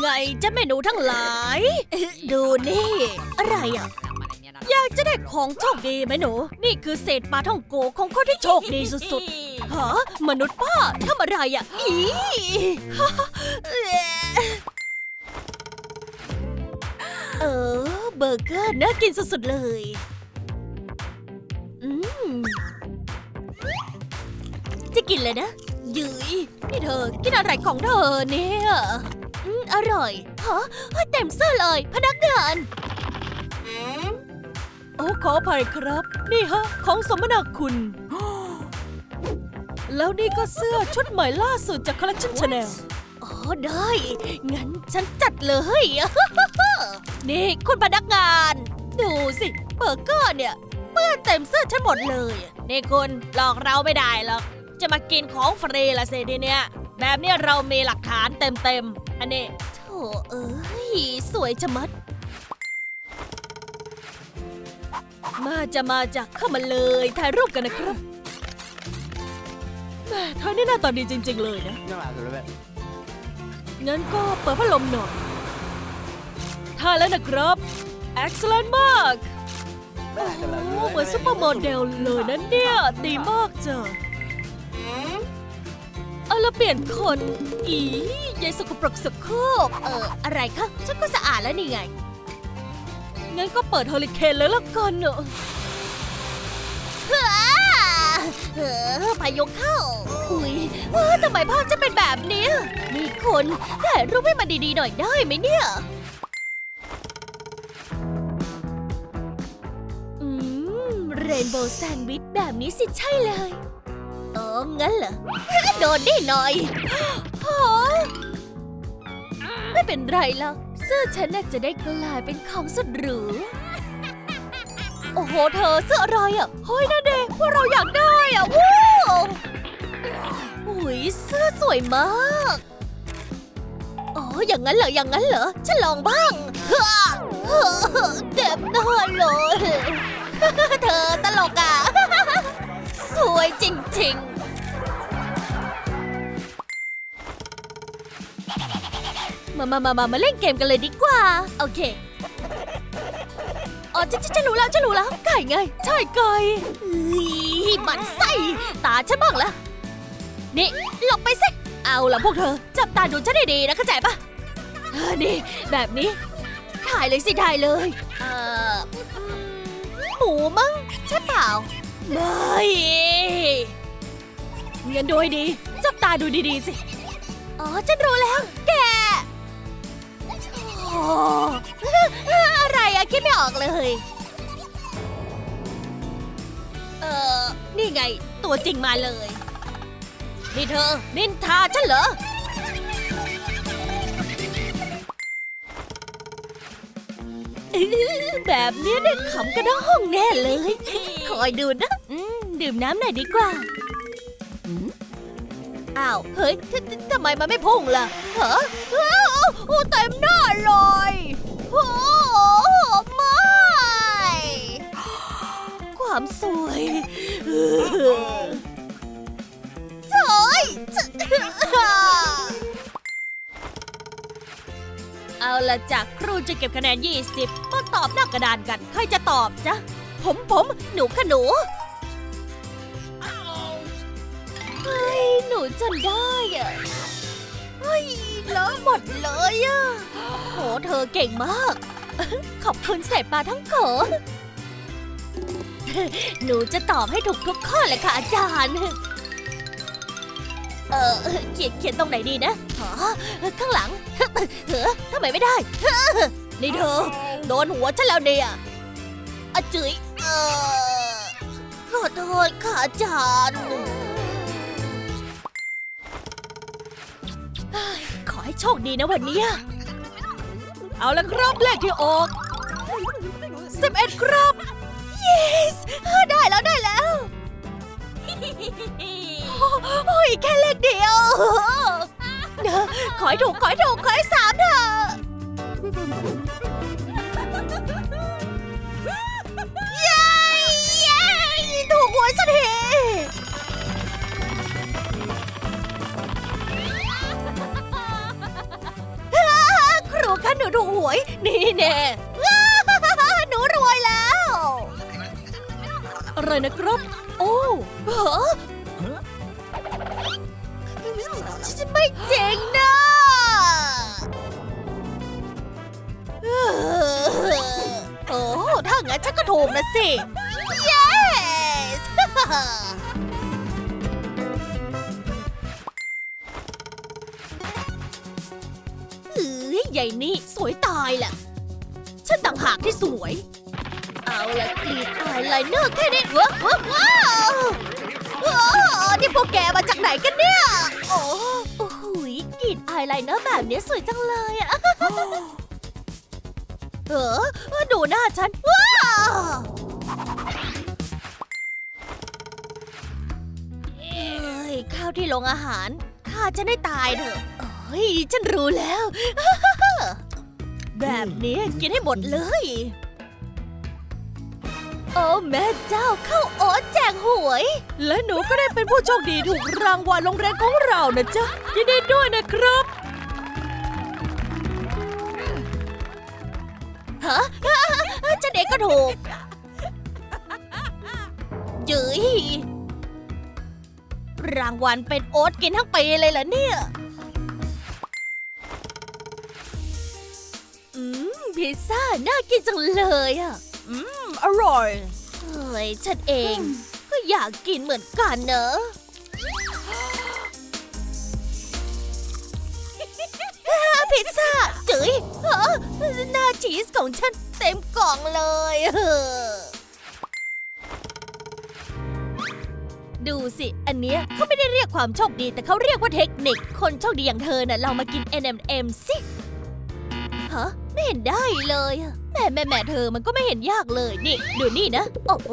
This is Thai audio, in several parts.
ไงจะเมนูทั้งหลาย ดูนี่ อะไรอะ อยากจะได้ของโชคดีไหมหนู นี่คือเศษปลาท่องโกของคนที่โชคดีสุดๆฮะมนุษย์ป้าทำอะไรอะ อีเออ เบอร์เกอร์น่ากินสุดๆเลย อืม จะกินเลยนะยืยนี่เธอ กินอะไรของเธอเนี่ย อืมอร่อยฮะเต็มเสื้อเลย พนักงาน โอ้ขออภัยครับ นี่ฮะ ของสมนาคุณ แล้วนี่ก็เสื้อชุดใหม่ล่าสุดจากคอลเลคชันชาแนลอ๋อได้ งั้นฉันจัดเลย นี่คุณพนักงาน ดูสิ เบอร์เกอร์เนี่ยเปื้อนเต็มเสื้อฉันหมดเลย นี่คุณหลอกเราไม่ได้หรอก จะมากินของฟรีละสิทีเนี้ยแบบเนี้ยเรามีหลักฐานเต็มๆ อันนี้โถเอ้ย สวยชะมัด มาจะมาจากเข้ามาเลยถ่ายรูปกันนะครับแม่เธอนี่หน้าตาดีจริง ๆ เลยนะ No, I do it. งั้นก็เปิดพัดลมหน่อยถ่ายแล้วนะครับ excellent มาก โอ้เหมือนซุปเปอร์โมเดลเลยนะเนี่ย ดีมากจ้ะเอา แล้วเปลี่ยนคน อียายสกปรกสกโครกเออ อะไรคะ ฉันก็สะอาดแล้วนี่ไง งั้นก็เปิดเฮอริเคนเลยละกันเนอะเออพายุเข้า อุ้ยเออทำไมภาพจะเป็นแบบนี้ นี่คุณถ่ายรูปให้มันดีๆหน่อยได้ไหมเนี่ยอืมเรนโบว์แซนด์วิชแบบนี้สิใช่เลย เอองั้นเหรอ โดนได้หน่อยโอ้ไม่เป็นไรหรอกเสื้อฉันน่าจะได้กลายเป็นของสุดหรู โอ้โห เธอเสื้ออะไรอะ เฮ้ยนั่นเด็พวกเราอยากได้อะ ว้าวอุ้ยเสื้อสวยมากอ๋ออย่างนั้นเหรอ อย่างนั้นเหรอ ฉันลองบ้างเฮ้อเฮ้อเจ็บหน้าเลย เธอตลกอะ สวยจริง ๆมามามามามาเล่นเกมกันเลยดีกว่า โอเค อ๋อฉันฉันรู้แล้วฉันรู้แล้ว ไก่ไง ใช่ไก่มันไส้ตาฉันบ้างละนี่ หลบไปสิ เอาละพวกเธอ จับตาดูฉันดีๆนะเข้าใจปะเออนี่ แบบนี้ ถ่ายเลยสิถ่ายเลย เอ่อ หมูมั้งใช่เปล่า ไม่ เงินดูดีจับตาดูดีๆสิ อ๋อ ฉันรู้แล้ว แกโอ้อะไรอะคิดไม่ออกเลย เออนี่ไง ตัวจริงมาเลย นี่เธอ นินทาฉันเหรอแบบนี้ได้ขำกันทั้งห้องแน่เลย คอยดูนะอืมดื่มน้ำหน่อยดีกว่า อ้าว เฮ้ยทำไมมันไม่พุ่งล่ะเหรออ้าวโอ้เต็มหน้าเลยโอ้ไม่ ความสวยเออโถ่ยเอาละจากครูจะเก็บคะแนน 20 มาตอบหน้ากระดานกัน ใครจะตอบจ๊ะ ผมผม หนูค่ะหนู ฮ้ยหนูจนได้อะเฮ้ยเลอะหมดเลยอะโหเธอเก่งมาก ขอบคุณเศษปลาทั้งโขหนูจะตอบให้ถูกทุกข้อเลยค่ะอาจารย์ เออเขียนเขียนตรงไหนดีนะอ๋อข้างหลังเฮ้อทำไมไม่ได้ นี่เธอ โดนหัวฉันแล้วเนี่ยอาจุ๋ยเออขอโทษค่ะอาจารย์ ให้โชคดีนะวันนี้เอาละครับเลขที่ออก11ครับ yes ได้แล้วได้แล้ว โอ้ยแค่เลขเดียวเนอะขอให้ถูกขอให้ถูกขอให้สามเถอะ อะไรนะครับ โอ้เหรอฉันไม่เจ๋งนะโอ้ถ้างั้นฉันก็ถูกนะสิ yes เอ้ยใหญ่นี่ สวยตายแหละ ฉันต่างหากที่สวย เอาละกรีดอายไลเนอร์แค่นี้ว้าวว้าวว้าวว้าวนี่พวกแกมาจากไหนกันเนี่ย โอ้โอ้โหยกรีดอายไลเนอร์แบบนี้สวยจังเลยอะเออดูหน้าฉัน ว้าวเอ้ยข้าวที่โรงอาหารข้าจะได้ตายเถอะเฮ้ยฉันรู้แล้ว แบบนี้กินให้หมดเลย โอ้แม่เจ้าเข้าโอ๊ตแจกหวย และหนูก็ได้เป็นผู้โชคดีถูกรางวัลโรงเรียนของเรานะจ๊ะยินดีด้วยนะครับฮะฉันเองก็ถูกจืยรางวัลเป็นโอ๊ตกินทั้งปีเลยเหรอเนี่ย อืมพิซซ่าน่ากินจังเลยอะ อืม อร่อย เฮ้ย ฉันเองก็อยากกินเหมือนกันเนอะพิซซ่าจื๋ยฮะหน้าชีสของฉันเต็มกล่องเลยเออดูสิ อันเนี้ยเขาไม่ได้เรียกความโชคดี แต่เขาเรียกว่าเทคนิค คนโชคดีอย่างเธอน่ะเรามากิน N&M สิ ฮะ ไม่เห็นได้เลยอะแม่แม่แม่เธอมันก็ไม่เห็นยากเลยนี่ ดูนี่นะ โอ้โห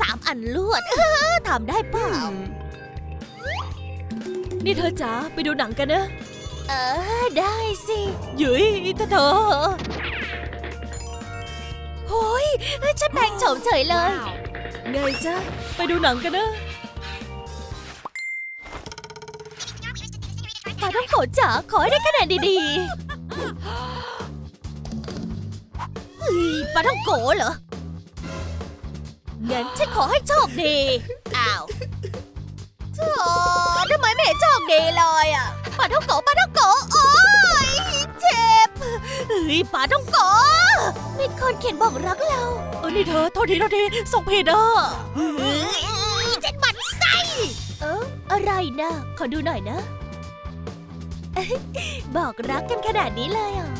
สามอันลวดเออทำได้เปล่า นี่เธอจ๋าไปดูหนังกันนะ เออ ได้สิยุ้ยถ้าเธอโอ้ยฉันแปลงโฉมเฉยเลย ไงจ๊ะ ไปดูหนังกันนะปาต้องโขจ๋าขอให้ได้คะแนนดีๆ เฮ้ยปาต้องโกเหรอ งั้นฉันขอให้โชคดี อ้าวโธ่ทำไมไม่เห็นโชคดีเลยอะปาต้องโกปาต้องโกโอ้ยเจ็บเฮ้ยปาต้องโกมีคนเขียนบอกรักเรา เออนี่เธอโทษทีโทษทีส่งผิดอะเฮ้ยเจ็ดบันไส้เอออะไรนะ ขอดูหน่อยนะเอ้ยบอกรักกันขนาดนี้เลยอะ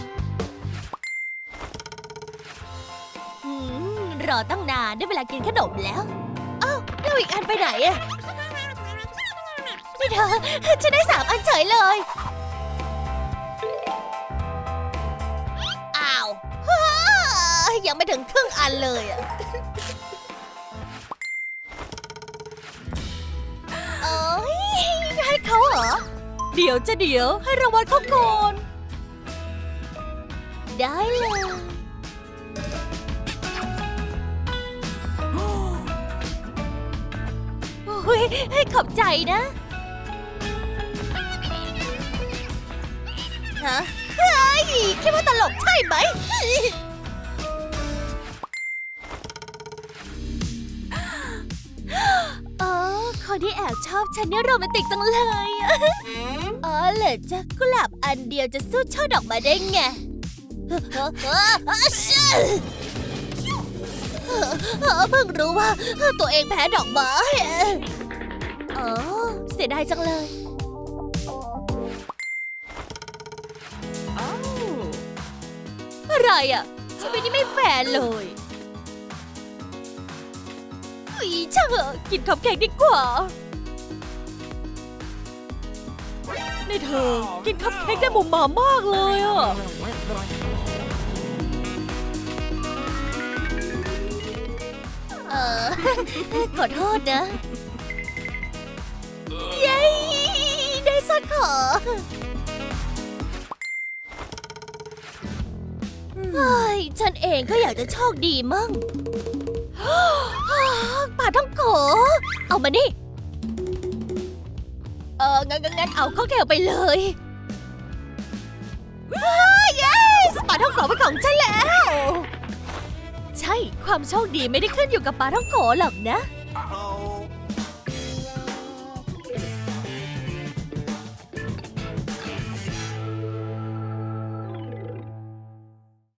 รอตั้งนานได้เวลากินขนมแล้วอ้าวแล้วอีกอันไปไหนอะนี่เธอฉันได้สามอันเฉยเลยอ้าวยังไม่ถึงครึ่งอันเลยอะเอ้ยให้เขาเหรอ เดี๋ยวจะเดี๋ยวให้รางวัลเขาก่อน ได้เลย อ้ยให้ขอบใจนะ ฮะ เฮ้ย คิดว่าตลกใช่ไหมอ๋อคนที่แอบชอบฉันเนี่ยโรแมนติกจังเลยอะอ๋อเหรอจ๊ะกุหลาบอันเดียวจะสู้ช่อดอกไมาได้ไงเฮ้อเฮ้อเฮ้อเฮ้อชื่อเฮ้อเฮ้อเพิ่งรู้ว่าตัวเองแพ้ดอกไม้ อ๋อเสียดายจังเลยอะไรอะชีวิตนี้ไม่แฟร์เลยอีช่างเหอะกินคัพเค้กดีกว่าในเธอ กินคัพเค้กได้มุมมามากเลยอะเออขอโทษนะ สักขอเฮ้ยฉันเองก็อยากจะโชคดีมั่งป่าต้องโก เอามานี่ เอองั้นงั้นงั้นเอาข้าวแกวไปเลยเฮ้ย yes ไปาท่องโกะเป็นของฉันแล้ว ใช่ความโชคดีไม่ได้ขึ้นอยู่กับปลาท่องโกะหรอกนะ